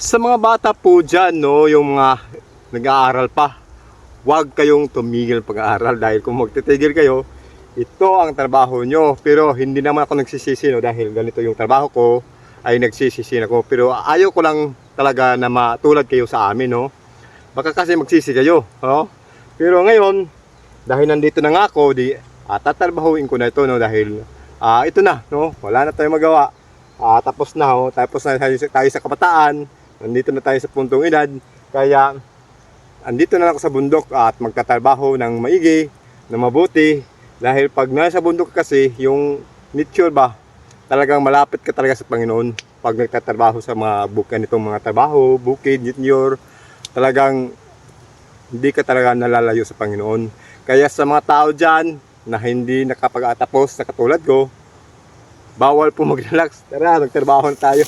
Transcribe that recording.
Sa mga bata po dyan, no, yung mga nag-aaral pa, huwag kayong tumigil pag-aaral dahil kung magtitigil kayo, ito ang trabaho nyo. Pero hindi naman ako nagsisisi no, dahil ganito yung trabaho ko, ay nagsisisi ako. Pero ayaw ko lang talaga na matulad kayo sa amin, no. Baka kasi magsisi kayo, no. Pero ngayon, dahil nandito na nga ako, di uh, tatrabahuin ko na ito, no, dahil ah, ito na, no, wala na tayong magawa. Ah, tapos na, oh, tapos na tayo, tayo sa kabataan, nandito na tayo sa puntong edad, kaya andito na ako sa bundok at magtatrabaho ng maigi, na mabuti, dahil pag nasa bundok kasi, yung nature ba, talagang malapit ka talaga sa Panginoon pag nagtatrabaho sa mga bukid nitong mga trabaho, bukid, nature, talagang hindi ka talaga nalalayo sa Panginoon. Kaya sa mga tao dyan na hindi nakapag-atapos na katulad ko, bawal po mag-relax. Tara, magtrabaho tayo.